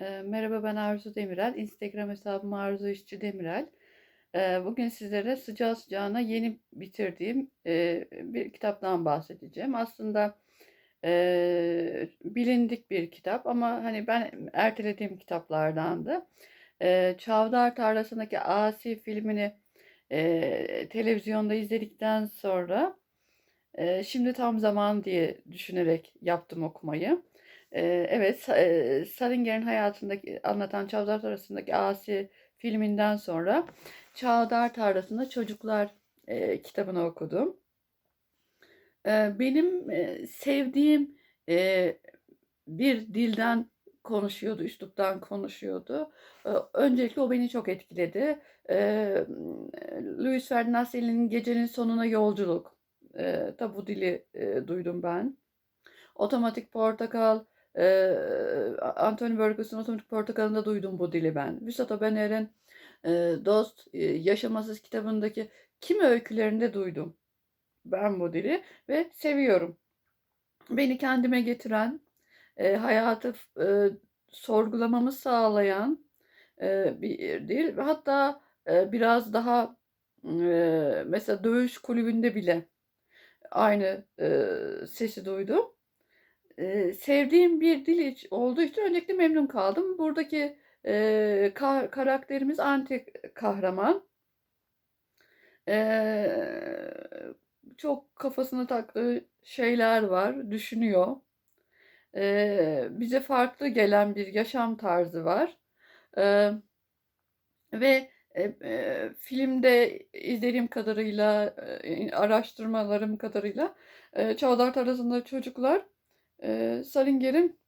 Eee, merhaba ben Arzu Demirel. Instagram hesabım Arzu İşçi Demirel. Eee, bugün sizlere sıcağı sıcağına yeni bitirdiğim eee, bir kitaptan bahsedeceğim. Aslında eee, bilindik bir kitap ama hani ben ertelediğim kitaplardandı. Eee Çavdar Tarlası'ndaki Asi filmini televizyonda izledikten sonra şimdi tam zaman diye düşünerek yaptım okumayı. Evet, eee, Salinger'in hayatındaki anlatan Çavdar Tarlası'ndaki Asi filminden sonra Çavdar Tarlası'nda Çocuklar kitabını okudum. Benim sevdiğim bir dilden konuşuyordu, üsluptan konuşuyordu. Öncelikle o beni çok etkiledi. Louis Ferdinand Celi'nin Gecenin Sonuna Yolculuk. Eee da bu dili duydum ben. Otomatik Portakal, eee Anthony Burgess'ın Otomatik Portakal'ında duydum bu dili ben. Vüsat Obener'in eee, Dost eee, Yaşamasız kitabındaki kimi öykülerinde duydum ben bu dili ve seviyorum. Beni kendime getiren, eee, hayatı eee, sorgulamamı sağlayan eee, bir dil. Hatta eee, biraz daha eee, mesela dövüş kulübünde bile aynı eee, sesi duydum. Eee, sevdiğim bir dil olduğu için öncelikle memnun kaldım. Buradaki eee, ka- karakterimiz anti kahraman. Eee, çok kafasına taktığı şeyler var, düşünüyor. Eee, bize farklı gelen bir yaşam tarzı var. Eee, ve e, e, filmde izlediğim kadarıyla, e, araştırmalarım kadarıyla e, Çavdar Tarlası'nda çocuklar e, Salinger'in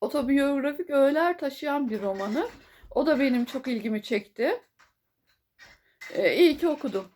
otobiyografik öğeler taşıyan bir romanı. O da benim çok ilgimi çekti. E, iyi ki okudum.